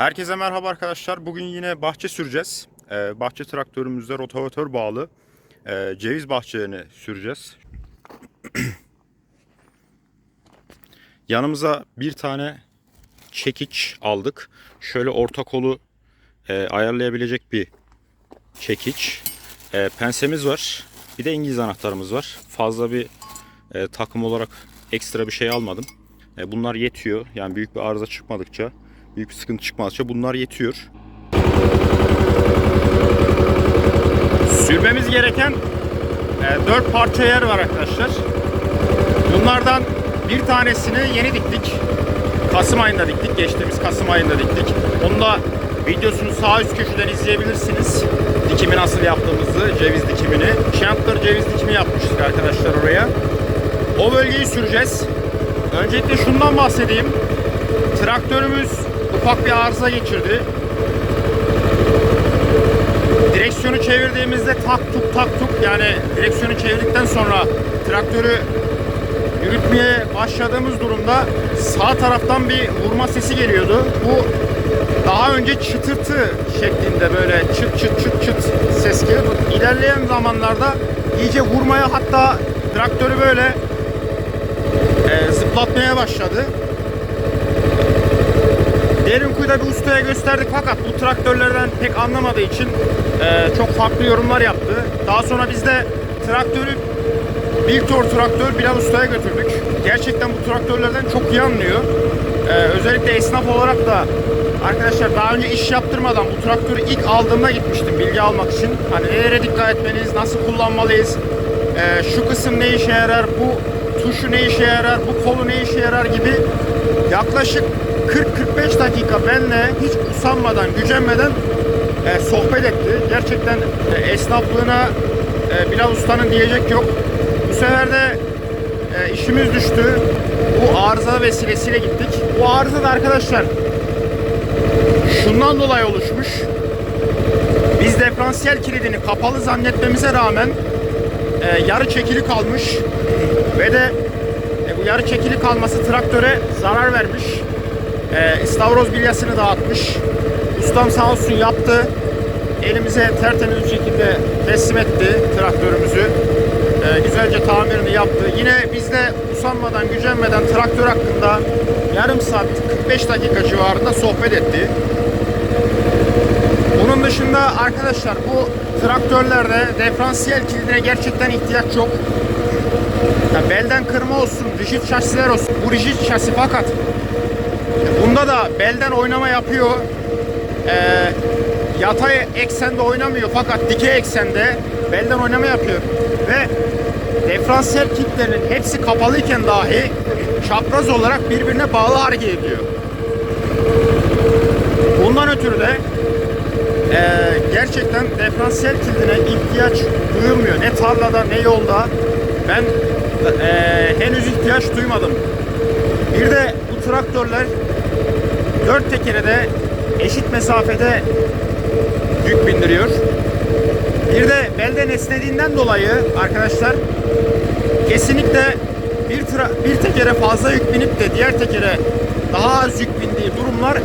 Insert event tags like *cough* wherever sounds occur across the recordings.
Herkese merhaba arkadaşlar. Bugün yine bahçe süreceğiz. Ee, bahçe traktörümüzde rotavatör bağlı. Ee, ceviz bahçelerini süreceğiz. *clears throat* Yanımıza bir tane çekiç aldık. Şöyle orta kolu e, ayarlayabilecek bir çekiç. E, pensemiz var. Bir de İngiliz anahtarımız var. Fazla bir e, takım olarak ekstra bir şey almadım. E, bunlar yetiyor. Yani büyük bir arıza çıkmadıkça, büyük bir sıkıntı çıkmadıkça bunlar yetiyor. Sürmemiz gereken 4 parça yer var arkadaşlar. Bunlardan bir tanesini yeni diktik. Kasım ayında diktik. Geçtiğimiz Kasım ayında diktik. Onu da videosunu sağ üst köşeden izleyebilirsiniz. Dikimi nasıl yaptığımızı, ceviz dikimini. Chandler ceviz dikimi yapmıştık arkadaşlar oraya. O bölgeyi süreceğiz. Öncelikle şundan bahsedeyim. Traktörümüz ufak bir arıza geçirdi. Direksiyonu çevirdiğimizde tak tuk tak tuk yani direksiyonu çevirdikten sonra traktörü yürütmeye başladığımız durumda sağ taraftan bir vurma sesi geliyordu. Bu daha önce çıtırtı şeklinde böyle çıt çıt çıt çıt ses geliyordu. İlerleyen zamanlarda iyice vurmaya hatta traktörü böyle e, zıplatmaya başladı. Derinkuyu'da bir ustaya gösterdik fakat bu traktörlerden pek anlamadığı için e, çok farklı yorumlar yaptı. Daha sonra biz de traktörü Biltor traktör Bilal Usta'ya götürdük. Gerçekten bu traktörlerden çok iyi anlıyor. E, özellikle esnaf olarak da arkadaşlar daha önce iş yaptırmadan bu traktörü ilk aldığımda gitmiştim bilgi almak için. Hani nelere dikkat etmeliyiz, nasıl kullanmalıyız, e, şu kısım ne işe yarar, bu tuşu ne işe yarar, bu kolu ne işe yarar gibi yaklaşık 40-45 dakika benle hiç usanmadan, gücenmeden e, sohbet etti. Gerçekten e, esnaflığına e, Bilal Usta'nın diyecek yok. Bu sefer de e, işimiz düştü. Bu arıza vesilesiyle gittik. Bu arıza da arkadaşlar şundan dolayı oluşmuş. Biz diferansiyel kilidini kapalı zannetmemize rağmen e, yarı çekili kalmış ve de e, bu yarı çekili kalması traktöre zarar vermiş. E, istavroz bilyasını dağıtmış. Ustam sağ olsun yaptı. Elimize tertemiz bir şekilde teslim etti traktörümüzü. E, güzelce tamirini yaptı. Yine biz de usanmadan, gücenmeden traktör hakkında yarım saat 45 dakika civarında sohbet etti. Bunun dışında arkadaşlar bu traktörlerde diferansiyel kilidine gerçekten ihtiyaç yok. Ya belden kırma olsun, rigid şasiler olsun. Bu rigid şasi fakat bunda da belden oynama yapıyor. Ee, yatay eksende oynamıyor fakat dikey eksende belden oynama yapıyor. Ve diferansiyel kilitlerin hepsi kapalıyken dahi çapraz olarak birbirine bağlı hareket ediyor. Bundan ötürü de e, gerçekten diferansiyel kilidine ihtiyaç duyulmuyor. Ne tarlada ne yolda. Ben e, henüz ihtiyaç duymadım. Bir de bu traktörler dört tekere de eşit mesafede yük bindiriyor. Bir de belden esnediğinden dolayı arkadaşlar kesinlikle bir, tra- bir tekere fazla yük binip de diğer tekere daha az yük bindiği durumlar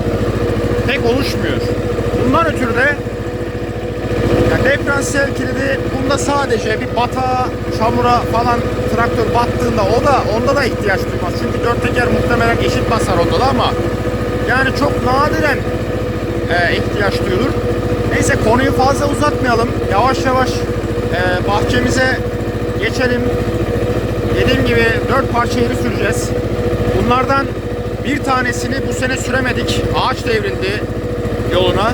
pek oluşmuyor. Bundan ötürü de ya diferansiyel kilidi bunda sadece bir batağa, çamura falan traktör battığında o da onda da ihtiyaç duymaz. Çünkü dört teker muhtemelen eşit basar onda da ama yani çok nadiren e, ihtiyaç duyulur. Neyse konuyu fazla uzatmayalım. Yavaş yavaş e, bahçemize geçelim. Dediğim gibi dört parça yeri süreceğiz. Bunlardan bir tanesini bu sene süremedik. Ağaç devrildi yoluna.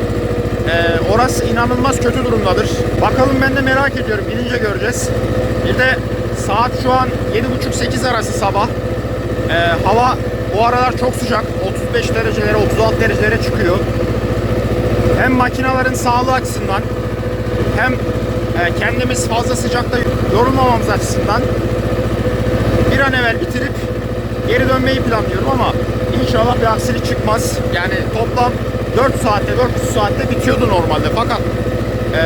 Ee, orası inanılmaz kötü durumdadır. Bakalım ben de merak ediyorum. Gidince göreceğiz. Bir de saat şu an 7.30-8 arası sabah. Ee, hava bu aralar çok sıcak. 35 derecelere, 36 derecelere çıkıyor. Hem makinelerin sağlığı açısından hem e, kendimiz fazla sıcakta yorulmamamız açısından bir an evvel bitirip geri dönmeyi planlıyorum ama inşallah bir aksilik çıkmaz. Yani toplam 4 saatte 400 saatte bitiyordu normalde fakat e,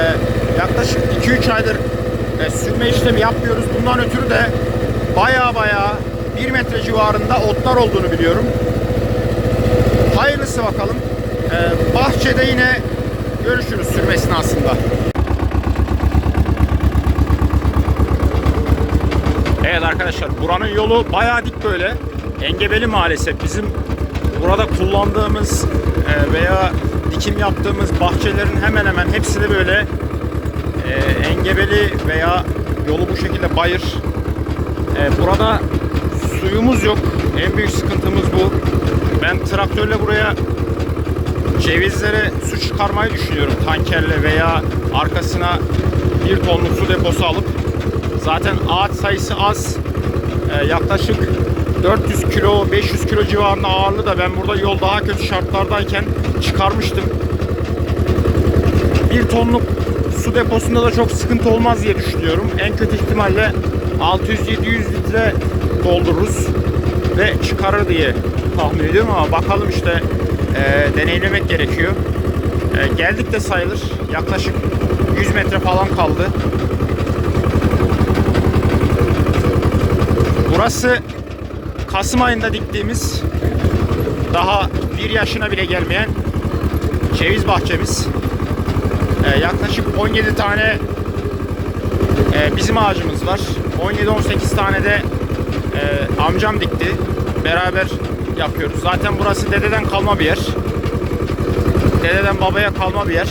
yaklaşık 2-3 aydır e, sürme işlemi yapmıyoruz. Bundan ötürü de baya baya 1 metre civarında otlar olduğunu biliyorum. Hayırlısı bakalım. Ee, bahçede yine görüşürüz sürme esnasında. Evet arkadaşlar buranın yolu bayağı dik böyle. Engebeli maalesef. Bizim burada kullandığımız e, veya dikim yaptığımız bahçelerin hemen hemen hepsi de böyle e, engebeli veya yolu bu şekilde bayır. E, burada suyumuz yok. En büyük sıkıntımız bu. Ben traktörle buraya cevizlere su çıkarmayı düşünüyorum. Tankerle veya arkasına bir tonluk su deposu alıp. Zaten ağaç sayısı az. Ee, yaklaşık 400 kilo 500 kilo civarında ağırlığı da ben burada yol daha kötü şartlardayken çıkarmıştım. Bir tonluk su deposunda da çok sıkıntı olmaz diye düşünüyorum. En kötü ihtimalle 600-700 litre doldururuz ve çıkarır diye tahmin ediyorum ama bakalım işte e, deneylemek gerekiyor. E, geldik de sayılır. Yaklaşık 100 metre falan kaldı. Burası Kasım ayında diktiğimiz daha bir yaşına bile gelmeyen ceviz bahçemiz. E, yaklaşık 17 tane e, bizim ağacımız var. 17-18 tane de e, amcam dikti. Beraber yapıyoruz. Zaten burası dededen kalma bir yer. Dededen babaya kalma bir yer.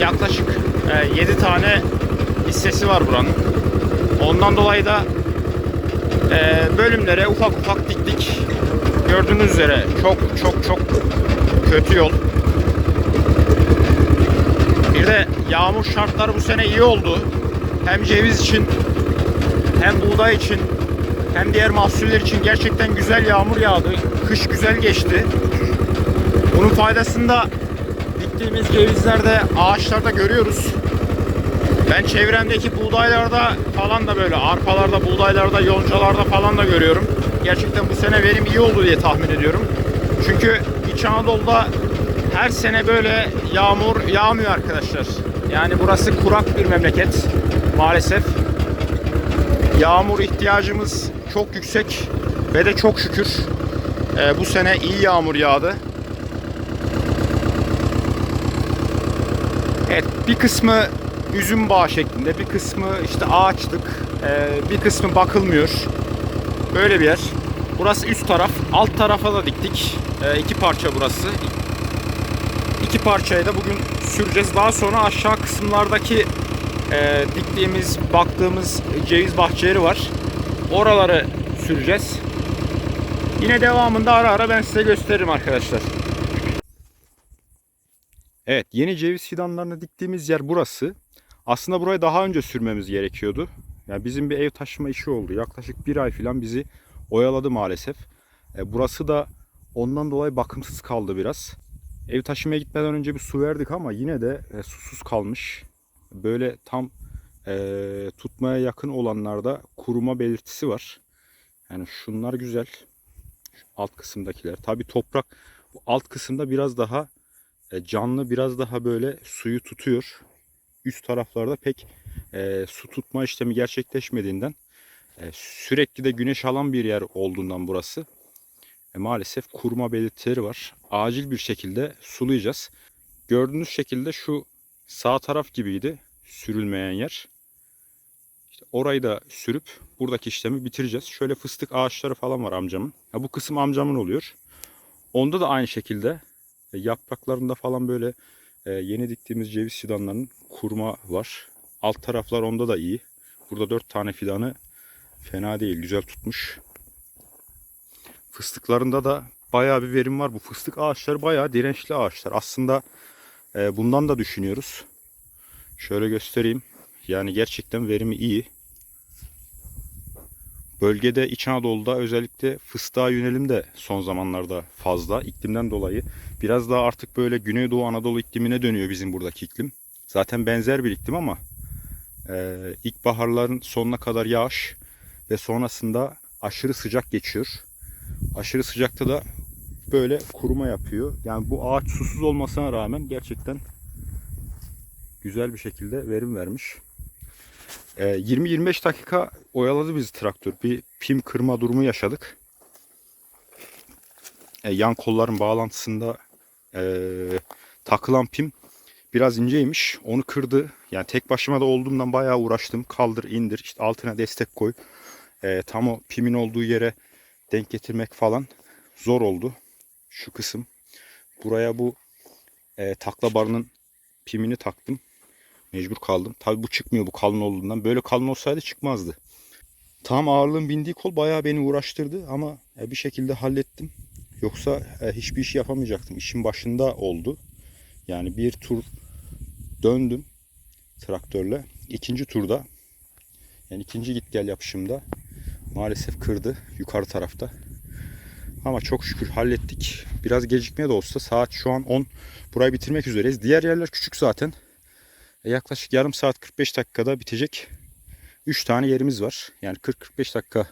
Yaklaşık 7 tane hissesi var buranın. Ondan dolayı da e, bölümlere ufak ufak diktik. Gördüğünüz üzere çok çok çok kötü yol. De yağmur şartları bu sene iyi oldu. Hem ceviz için hem buğday için hem diğer mahsuller için gerçekten güzel yağmur yağdı. Kış güzel geçti. Bunun faydasını da diktiğimiz cevizlerde, ağaçlarda görüyoruz. Ben çevremdeki buğdaylarda falan da böyle arpalarda, buğdaylarda, yoncalarda falan da görüyorum. Gerçekten bu sene verim iyi oldu diye tahmin ediyorum. Çünkü İç Anadolu'da her sene böyle yağmur yağmıyor arkadaşlar. Yani burası kurak bir memleket maalesef. Yağmur ihtiyacımız çok yüksek ve de çok şükür e, bu sene iyi yağmur yağdı. Evet bir kısmı üzüm bağı şeklinde, bir kısmı işte ağaçlık, e, bir kısmı bakılmıyor. Böyle bir yer. Burası üst taraf. Alt tarafa da diktik. E, iki parça burası. Parçayı da bugün süreceğiz. Daha sonra aşağı kısımlardaki e, diktiğimiz, baktığımız ceviz bahçeleri var. Oraları süreceğiz. Yine devamında ara ara ben size gösteririm arkadaşlar. Evet, yeni ceviz fidanlarını diktiğimiz yer burası. Aslında burayı daha önce sürmemiz gerekiyordu. Yani bizim bir ev taşıma işi oldu. Yaklaşık bir ay falan bizi oyaladı maalesef. E, burası da ondan dolayı bakımsız kaldı biraz. Ev taşımaya gitmeden önce bir su verdik ama yine de e, susuz kalmış. Böyle tam e, tutmaya yakın olanlarda kuruma belirtisi var. Yani şunlar güzel. Alt kısımdakiler. Tabi toprak bu alt kısımda biraz daha e, canlı, biraz daha böyle suyu tutuyor. Üst taraflarda pek e, su tutma işlemi gerçekleşmediğinden e, sürekli de güneş alan bir yer olduğundan burası e, maalesef kuruma belirtileri var. Acil bir şekilde sulayacağız. Gördüğünüz şekilde şu sağ taraf gibiydi sürülmeyen yer. İşte orayı da sürüp buradaki işlemi bitireceğiz. Şöyle fıstık ağaçları falan var amcamın. Ha, bu kısım amcamın oluyor. Onda da aynı şekilde e, yapraklarında falan böyle e, yeni diktiğimiz ceviz fidanlarının kurma var. Alt taraflar onda da iyi. Burada dört tane fidanı fena değil. Güzel tutmuş. Fıstıklarında da bayağı bir verim var. Bu fıstık ağaçları bayağı dirençli ağaçlar. Aslında e, bundan da düşünüyoruz. Şöyle göstereyim. Yani gerçekten verimi iyi. Bölgede İç Anadolu'da özellikle fıstığa yönelim de son zamanlarda fazla. iklimden dolayı. Biraz daha artık böyle Güneydoğu Anadolu iklimine dönüyor bizim buradaki iklim. Zaten benzer bir iklim ama e, ilkbaharların sonuna kadar yağış ve sonrasında aşırı sıcak geçiyor. Aşırı sıcakta da böyle kuruma yapıyor. Yani bu ağaç susuz olmasına rağmen gerçekten güzel bir şekilde verim vermiş. Ee, 20-25 dakika oyaladı bizi traktör. Bir pim kırma durumu yaşadık. e, yan kolların bağlantısında e, takılan pim biraz inceymiş. Onu kırdı. Yani tek başıma da olduğumdan bayağı uğraştım. Kaldır, indir, işte altına destek koy. E, tam o pimin olduğu yere denk getirmek falan zor oldu. Şu kısım. Buraya bu e, takla barının pimini taktım. Mecbur kaldım. Tabi bu çıkmıyor bu kalın olduğundan. Böyle kalın olsaydı çıkmazdı. Tam ağırlığın bindiği kol bayağı beni uğraştırdı ama e, bir şekilde hallettim. Yoksa e, hiçbir iş yapamayacaktım. İşin başında oldu. Yani bir tur döndüm traktörle. İkinci turda yani ikinci git gel yapışımda maalesef kırdı yukarı tarafta. Ama çok şükür hallettik. Biraz gecikme de olsa saat şu an 10. Burayı bitirmek üzereyiz. Diğer yerler küçük zaten. E, yaklaşık yarım saat 45 dakikada bitecek. 3 tane yerimiz var. Yani 40-45 dakika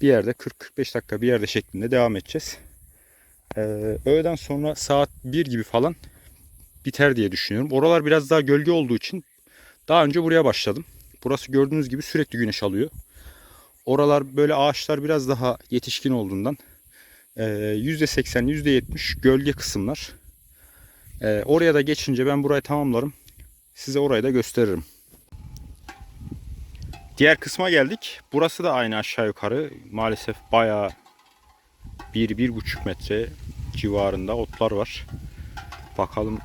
bir yerde 40-45 dakika bir yerde şeklinde devam edeceğiz. Ee, öğleden sonra saat 1 gibi falan biter diye düşünüyorum. Oralar biraz daha gölge olduğu için daha önce buraya başladım. Burası gördüğünüz gibi sürekli güneş alıyor. Oralar böyle ağaçlar biraz daha yetişkin olduğundan e, %80 %70 gölge kısımlar. E, oraya da geçince ben burayı tamamlarım. Size orayı da gösteririm. Diğer kısma geldik. Burası da aynı aşağı yukarı. Maalesef bayağı 1-1,5 metre civarında otlar var. Bakalım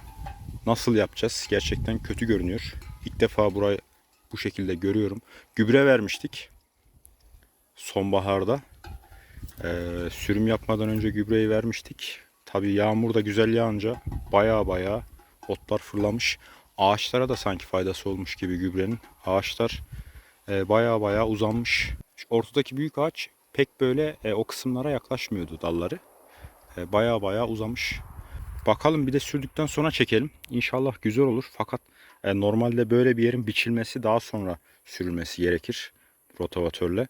nasıl yapacağız. Gerçekten kötü görünüyor. İlk defa burayı bu şekilde görüyorum. Gübre vermiştik. Sonbaharda. Ee, sürüm yapmadan önce gübreyi vermiştik. Tabi yağmur da güzel yağınca baya baya otlar fırlamış. Ağaçlara da sanki faydası olmuş gibi gübrenin. Ağaçlar e, baya baya uzanmış. Şu ortadaki büyük ağaç pek böyle e, o kısımlara yaklaşmıyordu dalları. E, baya baya uzamış. Bakalım bir de sürdükten sonra çekelim. İnşallah güzel olur. Fakat e, normalde böyle bir yerin biçilmesi daha sonra sürülmesi gerekir rotavatörle.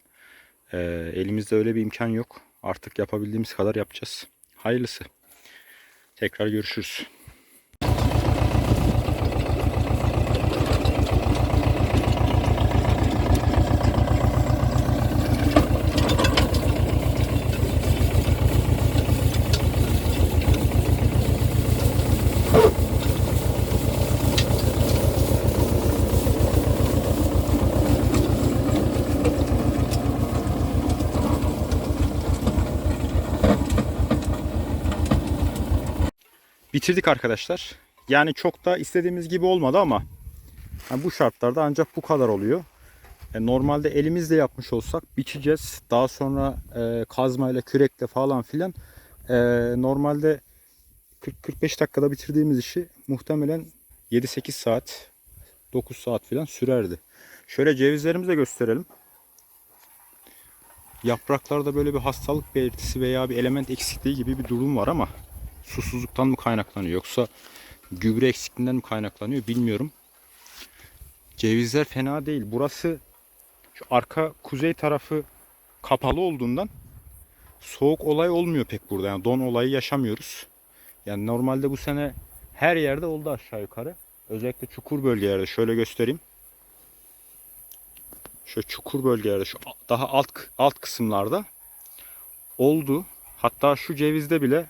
E, elimizde öyle bir imkan yok. Artık yapabildiğimiz kadar yapacağız. Hayırlısı. Tekrar görüşürüz. Bitirdik arkadaşlar. Yani çok da istediğimiz gibi olmadı ama yani bu şartlarda ancak bu kadar oluyor. E, normalde elimizle yapmış olsak biçeceğiz. Daha sonra e, kazmayla, kürekle falan filan e, normalde 40-45 dakikada bitirdiğimiz işi muhtemelen 7-8 saat 9 saat filan sürerdi. Şöyle cevizlerimizi de gösterelim. Yapraklarda böyle bir hastalık belirtisi veya bir element eksikliği gibi bir durum var ama susuzluktan mı kaynaklanıyor yoksa gübre eksikliğinden mi kaynaklanıyor bilmiyorum. Cevizler fena değil. Burası şu arka kuzey tarafı kapalı olduğundan soğuk olay olmuyor pek burada. Yani don olayı yaşamıyoruz. Yani normalde bu sene her yerde oldu aşağı yukarı. Özellikle çukur bölgelerde şöyle göstereyim. Şu çukur bölgelerde şu daha alt alt kısımlarda oldu. Hatta şu cevizde bile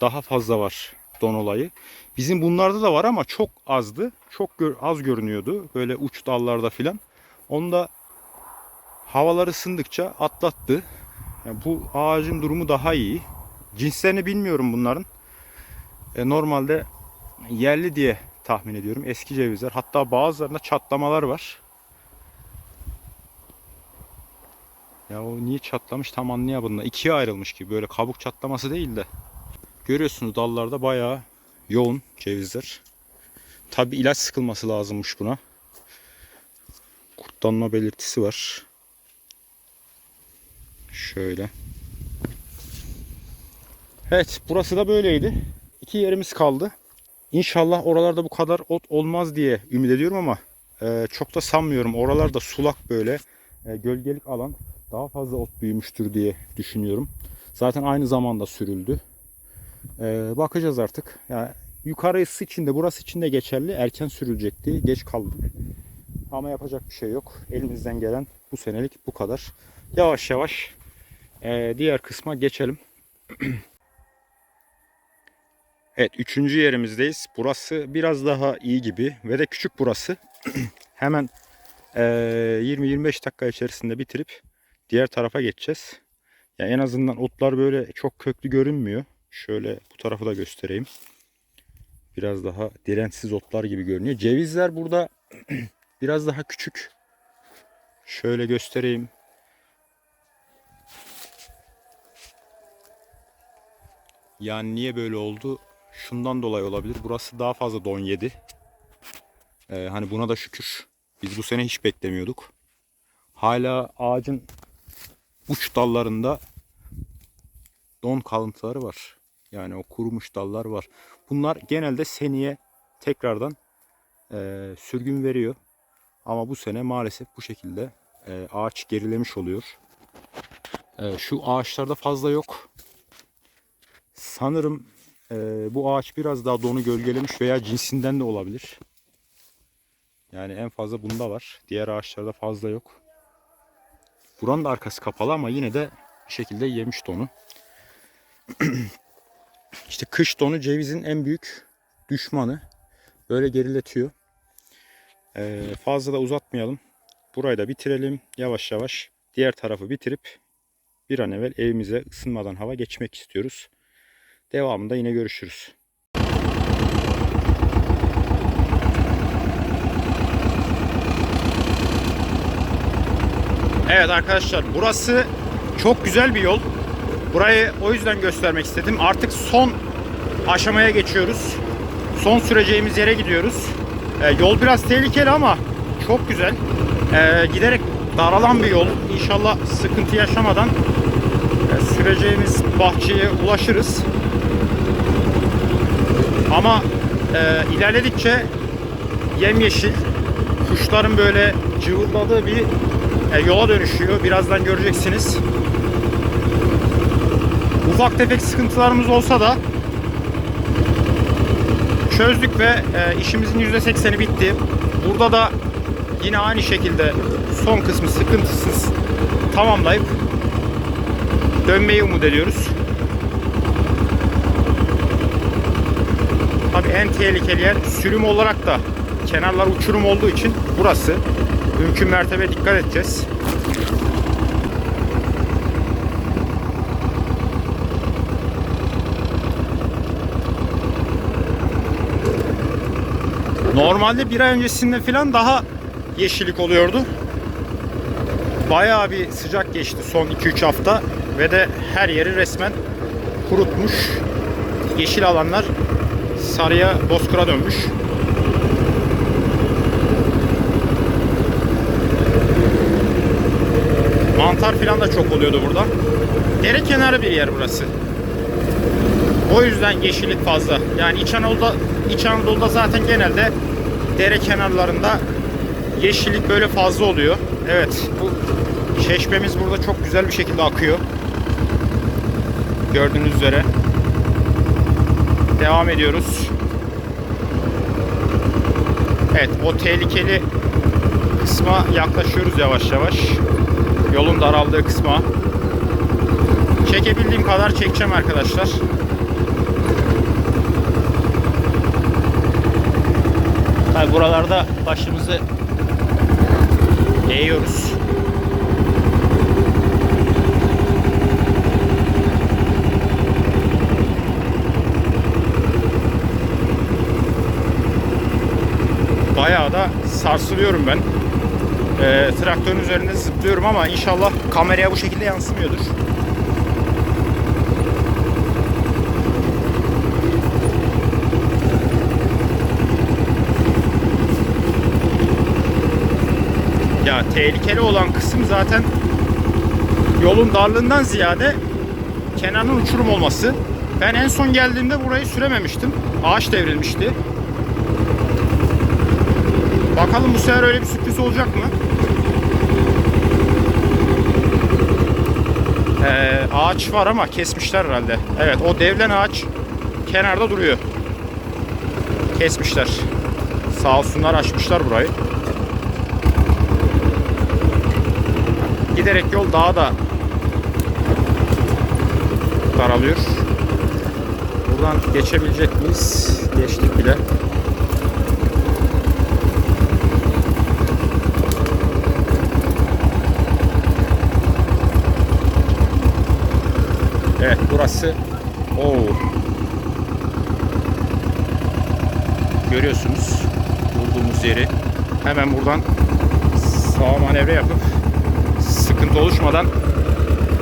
daha fazla var don olayı. Bizim bunlarda da var ama çok azdı. Çok gör, az görünüyordu. Böyle uç dallarda filan. Onda havalar ısındıkça atlattı. Yani bu ağacın durumu daha iyi. Cinslerini bilmiyorum bunların. E, normalde yerli diye tahmin ediyorum. Eski cevizler. Hatta bazılarında çatlamalar var. Ya o niye çatlamış tam anlayamadım. İkiye ayrılmış gibi. Böyle kabuk çatlaması değil de. Görüyorsunuz dallarda bayağı yoğun cevizler. Tabi ilaç sıkılması lazımmış buna. Kurtlanma belirtisi var. Şöyle. Evet burası da böyleydi. İki yerimiz kaldı. İnşallah oralarda bu kadar ot olmaz diye ümit ediyorum ama e, çok da sanmıyorum. Oralarda sulak böyle e, gölgelik alan daha fazla ot büyümüştür diye düşünüyorum. Zaten aynı zamanda sürüldü. Ee, bakacağız artık. Yani yukarısı için de burası için de geçerli. Erken sürülecekti. Geç kaldık. Ama yapacak bir şey yok. Elimizden gelen bu senelik bu kadar. Yavaş yavaş e, diğer kısma geçelim. *clears throat* Evet üçüncü yerimizdeyiz. Burası biraz daha iyi gibi ve de küçük burası. *clears throat* Hemen eee, 20-25 dakika içerisinde bitirip diğer tarafa geçeceğiz. Ya en azından otlar böyle çok köklü görünmüyor. Şöyle bu tarafı da göstereyim. Biraz daha dirençsiz otlar gibi görünüyor. Cevizler burada *clears throat* biraz daha küçük. Şöyle göstereyim. Yani niye böyle oldu? Şundan dolayı olabilir. Burası daha fazla don yedi. Ee, hani buna da şükür. Biz bu sene hiç beklemiyorduk. Hala ağacın uç dallarında don kalıntıları var. Yani o kurumuş dallar var. Bunlar genelde seneye tekrardan e, sürgün veriyor. Ama bu sene maalesef bu şekilde e, ağaç gerilemiş oluyor. E, şu ağaçlarda fazla yok. Sanırım e, bu ağaç biraz daha donu gölgelemiş veya cinsinden de olabilir. Yani en fazla bunda var. Diğer ağaçlarda fazla yok. Buranın da arkası kapalı ama yine de bir şekilde yemiş donu. *clears throat* işte kış donu cevizin en büyük düşmanı. Böyle geriletiyor. Ee, fazla da uzatmayalım. Burayı da bitirelim. Yavaş yavaş diğer tarafı bitirip bir an evvel evimize ısınmadan hava geçmek istiyoruz. Devamında yine görüşürüz. Evet arkadaşlar burası çok güzel bir yol. Burayı o yüzden göstermek istedim. Artık son aşamaya geçiyoruz. Son süreceğimiz yere gidiyoruz. Ee, yol biraz tehlikeli ama çok güzel. Ee, giderek daralan bir yol. İnşallah sıkıntı yaşamadan e, süreceğimiz bahçeye ulaşırız. Ama e, ilerledikçe yemyeşil, kuşların böyle cıvıldadığı bir e, yola dönüşüyor. Birazdan göreceksiniz. Ufak tefek sıkıntılarımız olsa da çözdük ve e, işimizin %80'i bitti. Burada da yine aynı şekilde son kısmı sıkıntısız tamamlayıp dönmeyi umut ediyoruz. Tabii en tehlikeli yer sürüm olarak da kenarlar uçurum olduğu için burası. Mümkün mertebe dikkat edeceğiz. Normalde bir ay öncesinde falan daha yeşillik oluyordu. Bayağı bir sıcak geçti son 2-3 hafta ve de her yeri resmen kurutmuş. Yeşil alanlar sarıya, bozkıra dönmüş. Mantar falan da çok oluyordu burada. Dere kenarı bir yer burası. O yüzden yeşillik fazla. Yani İç Anadolu'da, İç Anadolu'da zaten genelde dere kenarlarında yeşillik böyle fazla oluyor. Evet bu çeşmemiz burada çok güzel bir şekilde akıyor. Gördüğünüz üzere. Devam ediyoruz. Evet o tehlikeli kısma yaklaşıyoruz yavaş yavaş. Yolun daraldığı kısma. Çekebildiğim kadar çekeceğim arkadaşlar. Tabi buralarda başımızı eğiyoruz. Bayağı da sarsılıyorum ben. Ee, traktörün üzerinde zıplıyorum ama inşallah kameraya bu şekilde yansımıyordur. Ya tehlikeli olan kısım zaten yolun darlığından ziyade kenarının uçurum olması. Ben en son geldiğimde burayı sürememiştim. Ağaç devrilmişti. Bakalım bu sefer öyle bir sürpriz olacak mı? Ee, ağaç var ama kesmişler herhalde. Evet o devlen ağaç kenarda duruyor. Kesmişler. Sağ olsunlar açmışlar burayı. Giderek yol daha da daralıyor. Buradan geçebilecek miyiz? Geçtik bile. Evet burası Oo. Görüyorsunuz bulduğumuz yeri. Hemen buradan sağa manevra yapıp sıkıntı oluşmadan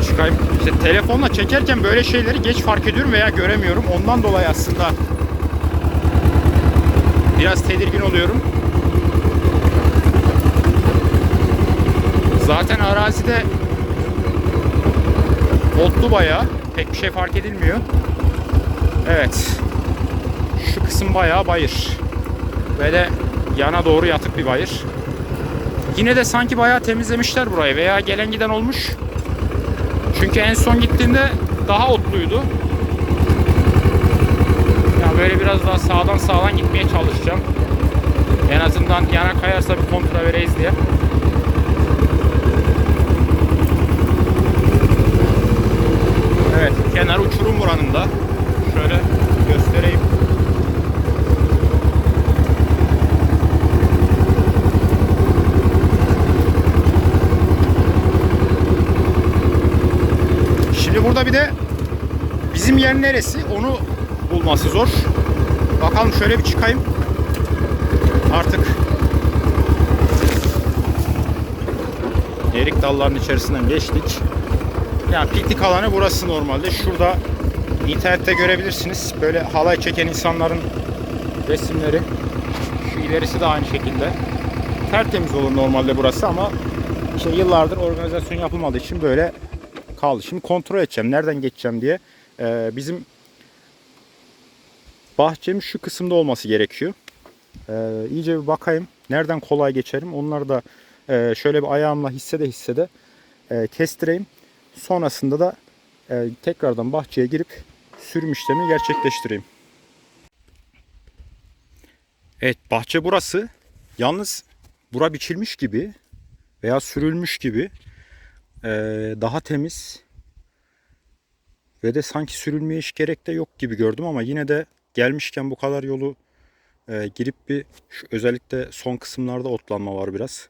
çıkayım. İşte telefonla çekerken böyle şeyleri geç fark ediyorum veya göremiyorum. Ondan dolayı aslında biraz tedirgin oluyorum. Zaten arazide otlu bayağı. Pek bir şey fark edilmiyor. Evet. Şu kısım bayağı bayır. Ve de yana doğru yatık bir bayır. Yine de sanki bayağı temizlemişler burayı veya gelen giden olmuş. Çünkü en son gittiğimde daha otluydu. Ya böyle biraz daha sağdan sağdan gitmeye çalışacağım. En azından yana kayarsa bir kontra vereyiz diye. Evet, kenar uçurum buranın da. Şöyle göstereyim. Şimdi burada bir de bizim yer neresi onu bulması zor. Bakalım şöyle bir çıkayım. Artık erik dallarının içerisinden geçtik. Yani piknik alanı burası normalde. Şurada internette görebilirsiniz. Böyle halay çeken insanların resimleri. Şu ilerisi de aynı şekilde. Tertemiz olur normalde burası ama işte yıllardır organizasyon yapılmadığı için böyle kaldı. Şimdi kontrol edeceğim. Nereden geçeceğim diye. Ee, bizim bahçemin şu kısımda olması gerekiyor. Ee, iyice bir bakayım. Nereden kolay geçerim. Onları da e, şöyle bir ayağımla hissede hissede e, kestireyim. Sonrasında da e, tekrardan bahçeye girip sürüm işlemi gerçekleştireyim. Evet bahçe burası. Yalnız bura biçilmiş gibi veya sürülmüş gibi e, daha temiz ve de sanki sürülmeye hiç gerek de yok gibi gördüm ama yine de gelmişken bu kadar yolu e, girip bir şu, özellikle son kısımlarda otlanma var biraz.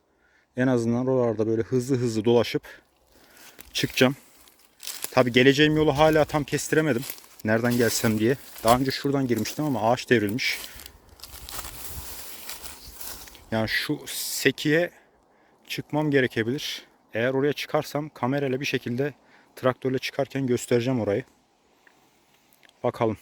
En azından oralarda böyle hızlı hızlı dolaşıp çıkacağım. Tabi geleceğim yolu hala tam kestiremedim. Nereden gelsem diye. Daha önce şuradan girmiştim ama ağaç devrilmiş. Yani şu sekiye çıkmam gerekebilir. Eğer oraya çıkarsam kamerayla bir şekilde traktörle çıkarken göstereceğim orayı. Bakalım.